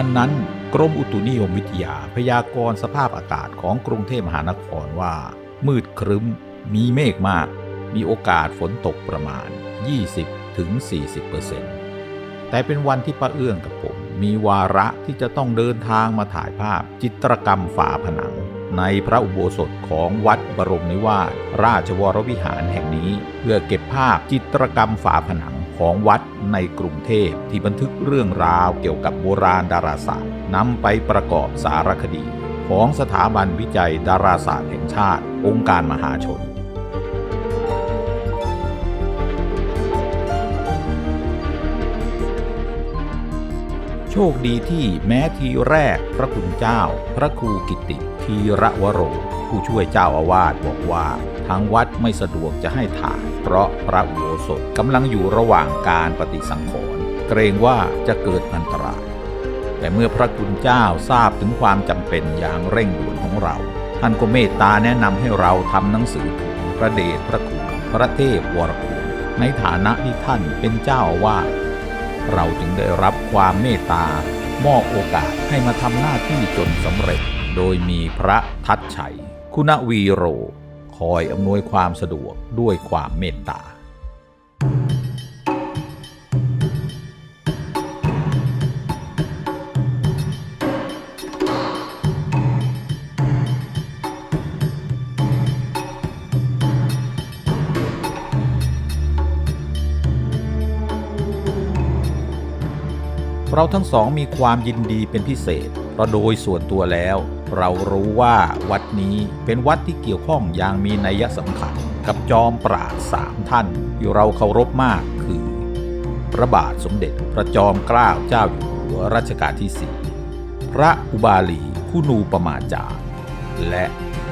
วันนั้นกรมอุตุนิยมวิทยาพยากรณ์สภาพอากาศของกรุงเทพมหานครว่า มืดครึ้ม มีเมฆมาก มีโอกาสฝนตกประมาณ 20-40%แต่เป็นวันที่ป้าเอื้องกับผม มีวาระที่จะต้องเดินทางมาถ่ายภาพจิตรกรรมฝาผนัง ในพระอุโบสถของวัดบรมนิวาสราชวรวิหารแห่งนี้ เพื่อเก็บภาพจิตรกรรมฝาผนัง ของวัดในกรุงเทพที่บันทึกเรื่องราวเกี่ยวกับโบราณดาราศาสตร์นำไปประกอบสารคดีของสถาบันวิจัยดาราศาสตร์แห่งชาติ องค์การมหาชน โชคดีที่แม้ทีแรกพระคุณเจ้า พระครูกิติ ทีระวโร ผู้ช่วยเจ้าอาวาสบอกว่า ทางวัดไม่สะดวกจะให้ถ่ายเพราะพระอุโบสถกำลังอยู่ระหว่างการปฏิสังขรณ์เกรงว่าจะเกิดอันตราย แต่เมื่อพระคุณเจ้าทราบถึงความจำเป็นอย่างเร่งด่วนของเรา ท่านก็เมตตาแนะนำให้เราทำหนังสือถึงพระเดชพระคุณพระเทพวรคุณในฐานะที่ท่านเป็นเจ้าอาวาเราจึงได้รับความเมตตามอบโอกาสให้มาทำหน้าที่จนสำเร็จ โดยมีพระทัดชัย คุณวีโร คอยอำนวยความสะดวกด้วยความเมตตา เราทั้งสองมีความยินดีเป็นพิเศษเพราะโดยส่วนตัวแล้ว เรารู้ว่าวัดนี้เป็นวัดที่เกี่ยวข้องอย่างมีนัยสำคัญ กับจอมปราดสามท่านที่เราเคารพมากคือ พระบาทสมเด็จพระจอมเกล้าเจ้าอยู่หัวรัชกาลที่สี่พระอุบาลีคุณูปมาจารย์และ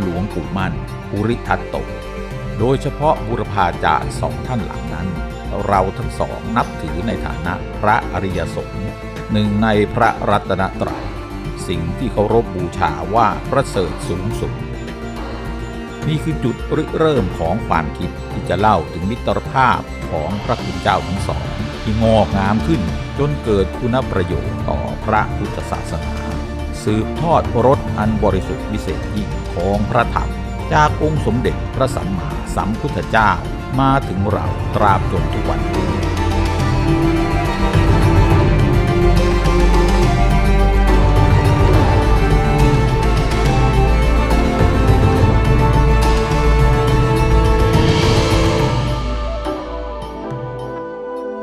หลวงปู่มั่นปุริทัตโต โดยเฉพาะบุรพาจารย์สองท่านหลังนั้น เราทั้งสองนับถือในฐานะพระอริยสงฆ์หนึ่งในพระรัตนตรัย สิ่งที่เคารพบูชาว่าประเสริฐสูงสุด นี่คือจุดริเริ่มของความคิดที่จะเล่าถึงมิตรภาพของพระคุณเจ้าทั้งสอง ที่งอกงามขึ้นจนเกิดคุณประโยชน์ต่อพระพุทธศาสนาสืบทอดรสอันบริสุทธิ์วิเศษยิ่งของพระธรรมจากองค์สมเด็จพระสัมมาสัมพุทธเจ้ามาถึงเราตราบจนทุกวันนี้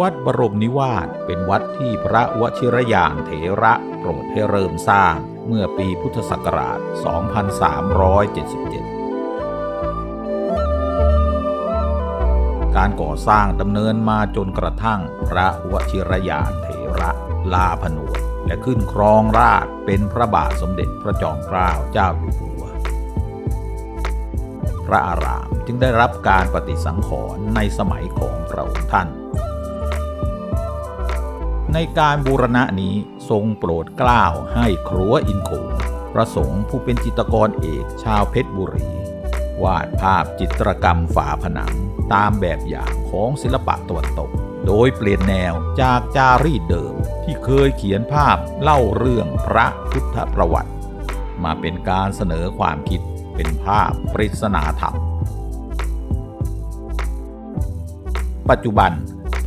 วัดบรมนิวาสเป็นวัดที่พระวชิรยานเถระโปรดให้เริ่มสร้างเมื่อปีพุทธศักราช 2377การก่อสร้างดำเนินมาจนกระทั่งพระวชิรยานเถระลาผนวดและขึ้นครองราชเป็นพระบาทสมเด็จพระจอมเกล้าเจ้าอยู่หัว พระอารามจึงได้รับการปฏิสังขรณ์ในสมัยของพระองค์ท่าน ในการบูรณะนี้ทรงโปรดเกล้าให้ครัวอินโขงพระสงฆ์ผู้เป็นจิตรกรเอกชาวเพชรบุรี วาดภาพจิตรกรรมฝาผนังตามแบบอย่างของศิลปะตะวันตก โดยเปลี่ยนแนวจากจารีตเดิมที่เคยเขียนภาพเล่าเรื่องพระพุทธประวัติ มาเป็นการเสนอความคิดเป็นภาพปริศนาธรรม ปัจจุบัน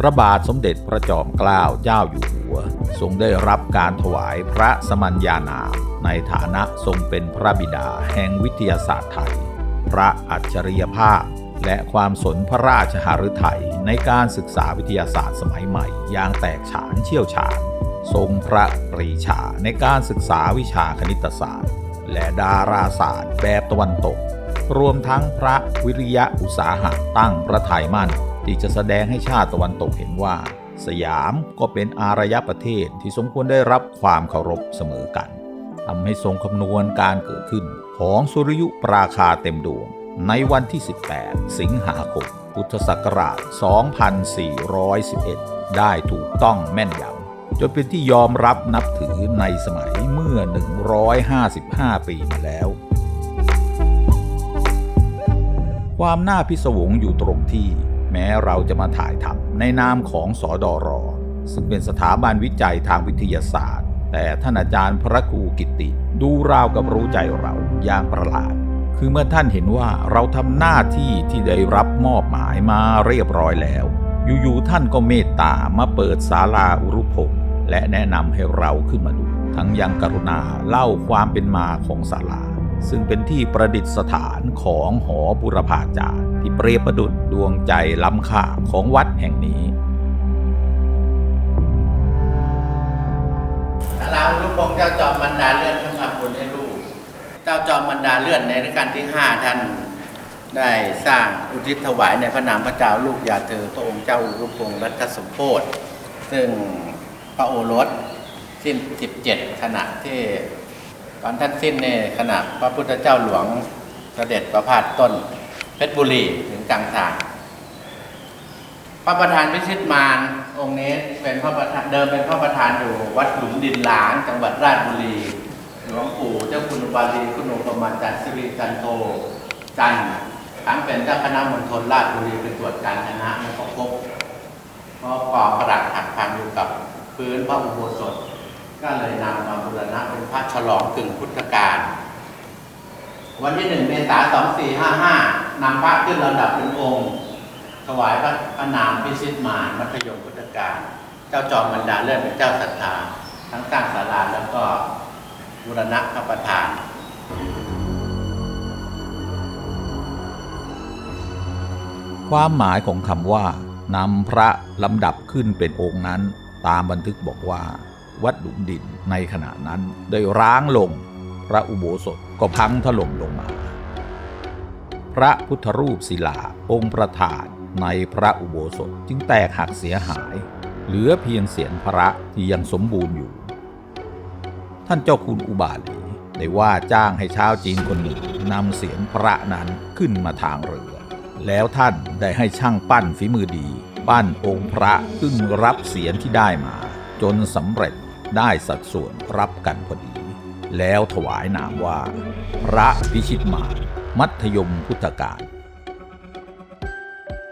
พระบาทสมเด็จพระจอมเกล้าเจ้าอยู่หัว ทรงได้รับการถวายพระสมัญญานามในฐานะทรงเป็นพระบิดาแห่งวิทยาศาสตร์ไทย พระอัจฉริยภาพ และความสนพระราชหฤทัยในการศึกษาวิทยาศาสตร์สมัยใหม่อย่างแตกฉานเชี่ยวชาญ ทรงพระปรีชาในการศึกษาวิชาคณิตศาสตร์ และดาราศาสตร์แบบตะวันตก รวมทั้งพระวิริยะอุตสาหะตั้งพระทัยมั่น ที่จะแสดงให้ชาติตะวันตกเห็นว่า สยามก็เป็นอารยประเทศที่สมควรได้รับความเคารพเสมอกันทำให้ทรงคำนวณการเกิดขึ้นของสุริยุปราคาเต็มดวง ในวันที่ 18 สิงหาคม พุทธศักราช 2411 ได้ถูกต้องแม่นยำจนเป็นที่ยอมรับนับถือในสมัยเมื่อ 155 ปีมาแล้ว ความน่าพิศวงอยู่ตรงที่ แม้เราจะมาถ่ายทำในนามของสอดอรอ ซึ่งเป็นสถาบันวิจัยทางวิทยาศาสตร์ แต่ท่านอาจารย์พระครูกิติ ดูราวกับรู้ใจเราอย่างประหลาด คือเมื่อท่านเห็นว่าเราทำหน้าที่ที่ได้รับมอบหมายมาเรียบร้อยแล้ว อยู่ๆท่านก็เมตตามาเปิดศาลาอุรุพงและแนะนำให้เราขึ้นมาดู ทั้งยังกรุณาเล่าความเป็นมาของศาลา ซึ่งเป็นที่ประดิษฐานของหอบุรพาจารย์ที่เปรียบประดุจดวงใจล้ำค่าของวัดแห่งนี้ศาลาอุรุพงษ์เจ้าจอมบรรดาเลื่อนทั้งทำบุญให้ลูก เจ้าจอมบรรดาเลื่อนในรัชกาลที่ห้าท่านได้สร้างอุทิศถวายในพระนามพระเจ้าลูกยาเธอพระองค์เจ้าอุรุพงษ์รัตนสมโพธิซึ่งพระโอรสสิ้น 17 ขณะที่ ตอนท่านสิ้นในขณะพระพุทธเจ้าหลวงเสด็จประพาสต้น เพชรบุรีถึงกลางทาง พระประธานพิชิตมารองค์นี้เป็นพระประธานเดิมเป็นพระประธานอยู่วัดหลุมดินหลางจังหวัดราชบุรีหลวงปู่เจ้าคุณอุบาลีคุณโอปมาจันสิริจันโทจันทั้งเป็นเจ้าคณะมณฑลราชบุรีเป็นตรวจการคณะม่พบเพราะก่อประดับหักพังอยู่กับพื้นพระอุโบสถ ก็เลยนำมาบูรณะเป็นพระฉลองกึ่งพุทธกาลวันที่หนึ่งเมษายนสองสี่ห้าห้านำพระขึ้นระดับเป็นองค์ ถวายพระพระนามพิชิตมารมัธยมพุทธการเจ้าจอมบรรดาเลื่อนเป็นเจ้าศรัทธาทั้งสร้างศาลาแล้วก็บูรณะพระประธานความหมายของคำว่านำพระลำดับขึ้นเป็นองค์นั้น ตามบันทึกบอกว่า วัดหลุมดินในขณะนั้นได้ร้างลง พระอุโบสถก็พังถล่มลงมา พระพุทธรูปศิลาองค์ประธานในพระอุโบสถจึงแตกหักเสียหาย เหลือเพียงเสียนพระที่ยังสมบูรณ์อยู่ ท่านเจ้าคุณอุบาลีได้ว่าจ้างให้ชาวจีนคนหนึ่งนำเสียนพระนั้นขึ้นมาทางเรือ แล้วท่านได้ให้ช่างปั้นฝีมือดี ปั้นองค์พระขึ้นรับเสียนที่ได้มา จนสำเร็จ ได้สัดส่วนรับกันพอดี แล้วถวายนามว่า พระพิชิตมามัธยมพุทธการ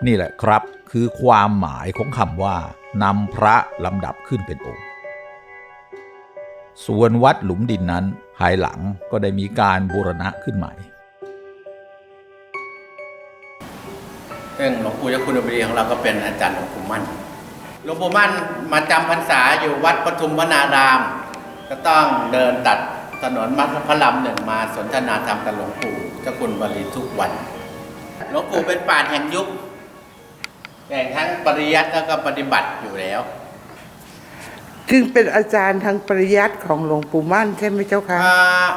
นี่แหละครับคือความหมายของคำว่านำพระลำดับขึ้นเป็นองค์ ส่วนวัดหลุมดินนั้นภายหลังก็ได้มีการบูรณะขึ้นใหม่ซึ่งหลวงปู่เจ้าคุณอุบาลีของเราก็เป็นอาจารย์หลวงปู่มั่น หลวงปู่มั่นมาจำพรรษาอยู่วัดปทุมวนาราม ก็ต้องเดินตัดถนนมัธพระลำหนึ่งมาสนทนาธรรมกับหลวงปู่เจ้าคุณอุบาลีทุกวัน หลวงปู่เป็นป่าชญ์แห่งยุคแห่งทั้งปริยัติแล้วก็ปฏิบัติอยู่แล้ว จึงเป็นอาจารย์ทางปริยัติของหลวงปู่มั่นใช่ไหมเจ้าคะอ่า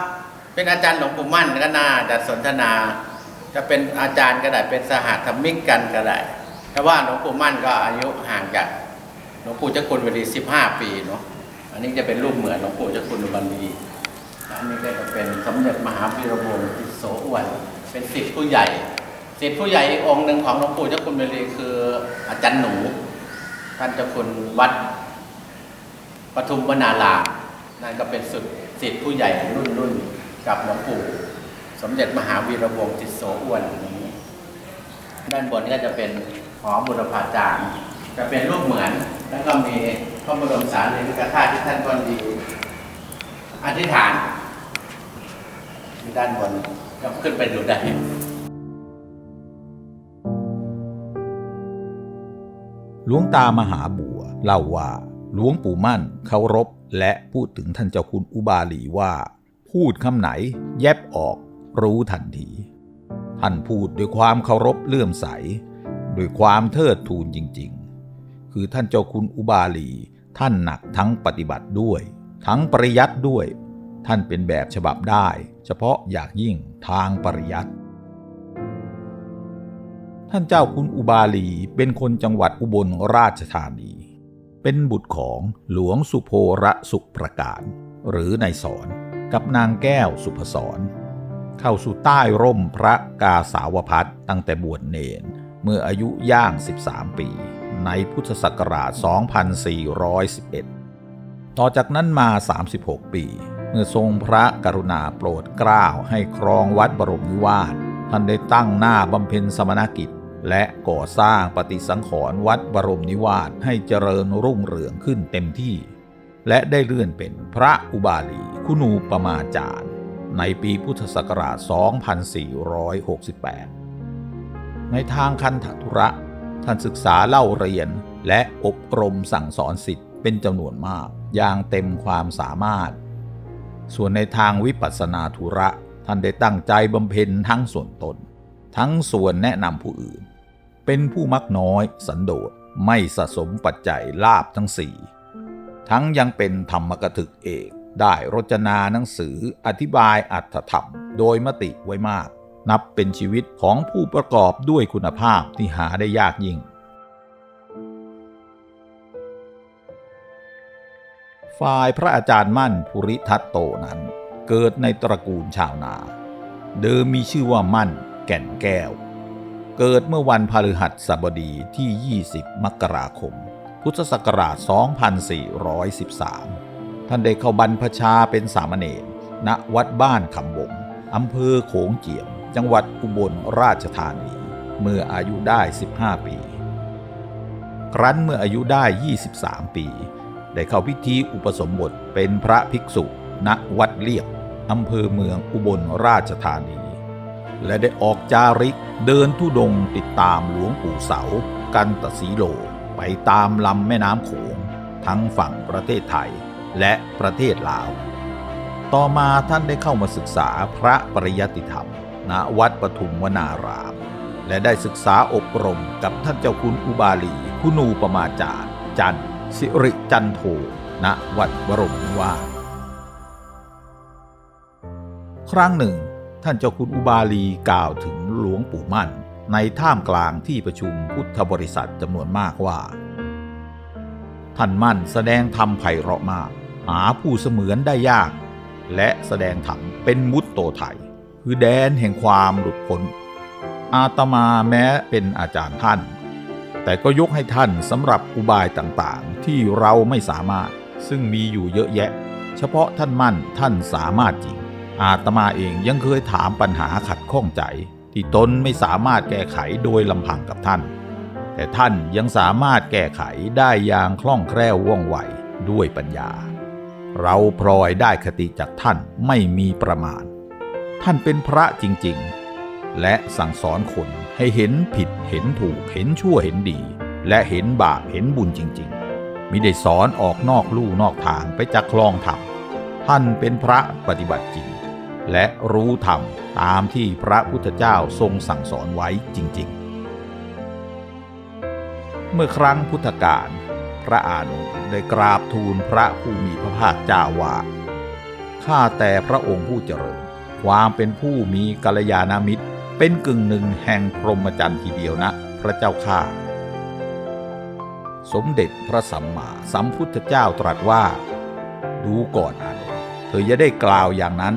เป็นอาจารย์หลวงปู่มั่นก็น่าจะสนทนา จะเป็นอาจารย์ก็ได้เป็นสหธรรมิกกันก็ได้แต่ว่าหลวงปู่มั่นก็อายุห่างจาก หลวงปู่เจ้าคุณวันดีสิบห้าปีเนาะอันนี้จะเป็นรูปเหมือนหลวงปู่เจ้าคุณวันดีอันนี้ก็จะเป็นสมเด็จมหาวีระวงศ์ติโสอ้วนเป็นศิษย์ผู้ใหญ่ศิษย์ผู้ใหญ่อองค์หนึ่งของหลวงปู่เจ้าคุณวันดีคืออาจารย์หนู ท่านเจ้าคุณวัดปทุมวนารานั่นก็เป็นสุดสิทธิผู้ใหญ่รุ่นรุ่นกับหลวงปู่สมเด็จมหาวีระวงศ์ติโสอ้วนนี้ด้านบนก็จะเป็นหอบุรพาจารย์จะเป็นรูปเหมือน แล้วก็มีพระบรมสารีริกธาตุที่ท่านก่อนดีอธิษฐานที่ด้านบนก็ขึ้นไปดูได้หลวงตามหาบัวเล่าว่าหลวงปู่มั่นเคารพและพูดถึงท่านเจ้าคุณอุบาลีว่า พูดคำไหน แยบออกรู้ทันที ท่านพูดด้วยความเคารพเลื่อมใส ด้วยความเทิดทูนจริง คือท่านเจ้าคุณอุบาลี ท่านหนักทั้งปฏิบัติด้วย ทั้งปริยัติด้วย ท่านเป็นแบบฉบับได้ เฉพาะอย่ากยิ่งทางปริยัติท่านเจ้าคุณอุบาลีเป็นคนจังหวัดอุบลราชธานี เป็นบุตรของหลวงสุโภระสุประการ หรือนายสอนกับนางแก้วสุพศร เข้าสู่ใต้ร่มพระกาสาวพัฒน์ตั้งแต่บวชเนน เมื่ออายุย่าง 13 ปี ในพุทธศักราช 2411 ต่อจากนั้นมา 36 ปี เมื่อทรงพระกรุณาโปรดเกล้าให้ครองวัดบรมนิวาส ท่านได้ตั้งหน้าบำเพ็ญสมณกิจ และก่อสร้างปฏิสังขรณ์วัดบรมนิวาสให้เจริญรุ่งเรืองขึ้นเต็มที่ และได้เลื่อนเป็นพระอุบาลีคุณูปมาจารย์ ในปีพุทธศักราช 2468 ในทางคันธทุระ ท่านศึกษาเล่าเรียน และอบรมสั่งสอนสิทธิ์เป็นจำนวนมาก อย่างเต็มความสามารถ ส่วนในทางวิปัสสนาธุระ ท่านได้ตั้งใจบำเพ็ญทั้งส่วนตน ทั้งส่วนแนะนำผู้อื่น เป็นผู้มักน้อย สันโดษไม่สะสมปัจจัยลาบทั้งสี่ทั้งยังเป็นธรรมกถึกเอกได้รจนาหนังสืออธิบายอัตถธรรม โดยมติไว้มาก นับเป็นชีวิตของผู้ประกอบด้วยคุณภาพที่หาได้ยากยิ่ง ฝ่ายพระอาจารย์มั่นภูริทัตโตนั้น เกิดในตระกูลชาวนา เดิมมีชื่อว่ามั่นแก่นแก้ว เกิดเมื่อวันพฤหัสบดีที่ 20 มกราคม พุทธศักราช 2413 ท่านได้เข้าบรรพชาเป็นสามเณรณวัดบ้านคำบงอำเภอโขงเจียม จังหวัดอุบลราชธานี เมื่ออายุได้ 15 ปี ครั้นเมื่ออายุได้ 23 ปี ได้เข้าพิธีอุปสมบทเป็นพระภิกษุณวัดเลียบอำเภอเมืองอุบลราชธานี และได้ออกจาริกเดินทุดงค์ติดตามหลวงปู่เสา กันตสีโล ไปตามลำแม่น้ำโขง ทั้งฝั่งประเทศไทยและประเทศลาว ต่อมาท่านได้เข้ามาศึกษาพระปริยติธรรม ณวัดปทุมวนาราม และได้ศึกษาอบรมกับท่านเจ้าคุณอุบาลี คุณูปมาจารย์จันสิริจันโทณวัดบรมนิวาสครั้งหนึ่ง ท่านเจ้าคุณอุบาลีกล่าวถึงหลวงปู่มั่น ในท่ามกลางที่ประชุมพุทธบริษัทจำนวนมากว่า ท่านมั่นแสดงธรรมไพเราะมาก หาผู้เสมือนได้ยาก และแสดงธรรมเป็นมุตโตไทย คือแดนแห่งความหลุดพ้น อาตมาแม้เป็นอาจารย์ท่าน แต่ก็ยกให้ท่านสำหรับอุบายต่างๆ ที่เราไม่สามารถซึ่งมีอยู่เยอะแยะ เฉพาะท่านมั่นท่านสามารถจริง อาตมาเองยังเคยถามปัญหาขัดข้องใจ ที่ตนไม่สามารถแก้ไขโดยลำพังกับท่าน แต่ท่านยังสามารถแก้ไขได้อย่างคล่องแคล่วว่องไวด้วยปัญญา เราพลอยได้คติจากท่านไม่มีประมาณ ท่านเป็นพระจริงๆ และสั่งสอนคนให้เห็นผิดเห็นถูกเห็นชั่วเห็นดี และเห็นบาปเห็นบุญจริงๆมิได้สอนออกนอกลู่นอกทางไปจากคลองธรรมท่านเป็นพระปฏิบัติจริง และรู้ธรรมตามที่พระพุทธเจ้าทรงสั่งสอนไว้จริงๆ เมื่อครั้งพุทธกาลพระอานนท์ได้กราบทูลพระผู้มีพระภาคเจ้าว่าข้าแต่พระองค์ผู้เจริญ ความเป็นผู้มีกัลยาณมิตร เป็นกึ่งหนึ่งแห่งพรหมจรรย์ทีเดียวนะ พระเจ้าข้าสมเด็จพระสัมมาสัมพุทธเจ้าตรัสว่า ดูก่อนอานนท์เธอจะได้กล่าวอย่างนั้น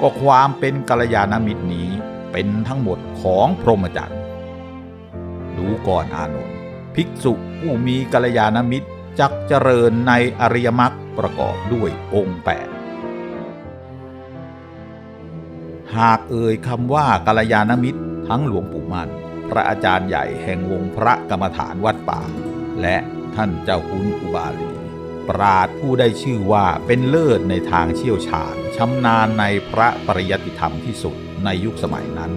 ก็ความเป็นกัลยาณมิตรนี้เป็นทั้งหมดของพรหมจรรย์ดูก่อนอานนท์ภิกษุผู้มีกัลยาณมิตรจักเจริญในอริยมรรคประกอบด้วยองค์แปด หากเอ่ยคำว่ากัลยาณมิตร ทั้งหลวงปู่มั่น พระอาจารย์ใหญ่แห่งวงพระกรรมฐานวัดป่า และท่านเจ้าคุณอุบาลี ปราดผู้ได้ชื่อว่าเป็นเลิศในทางเชี่ยวชาญชำนาญในพระปริยัติธรรมที่สุดในยุคสมัยนั้น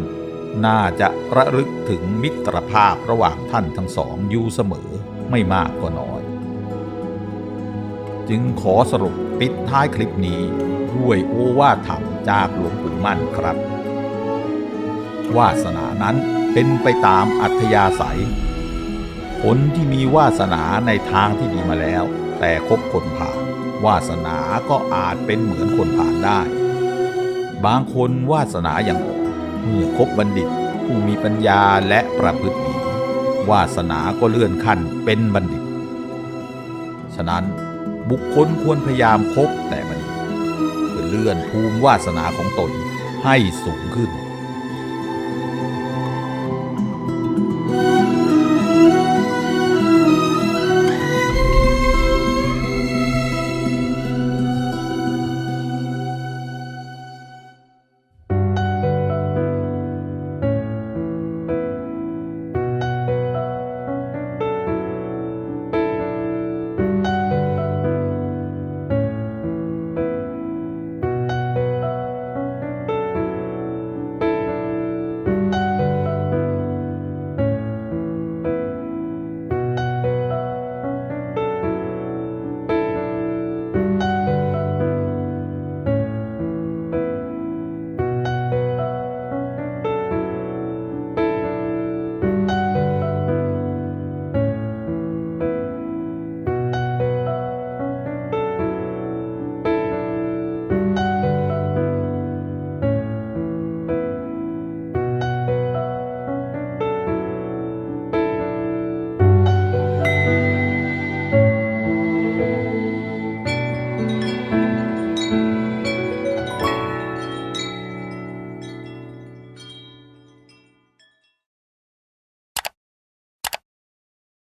น่าจะระลึกถึงมิตรภาพระหว่างท่านทั้งสองอยู่เสมอไม่มากก็น้อย จึงขอสรุปปิดท้ายคลิปนี้ด้วยโอวาทธรรม จากหลวงปู่มั่นครับ วาสนานั้นเป็นไปตามอัธยาศัย คนที่มีวาสนาในทางที่ดีมาแล้ว แต่คบคนผ่าน วาสนาก็อาจเป็นเหมือนคนผ่านได้ บางคนวาสนาอย่างอ่อนเมื่อคบบัณฑิตผู้มีปัญญาและประพฤติดีวาสนาก็เลื่อนขั้นเป็นบัณฑิต ฉะนั้นบุคคลควรพยายามคบแต่บัณฑิต เลื่อนภูมิวาสนาของตนให้สูงขึ้น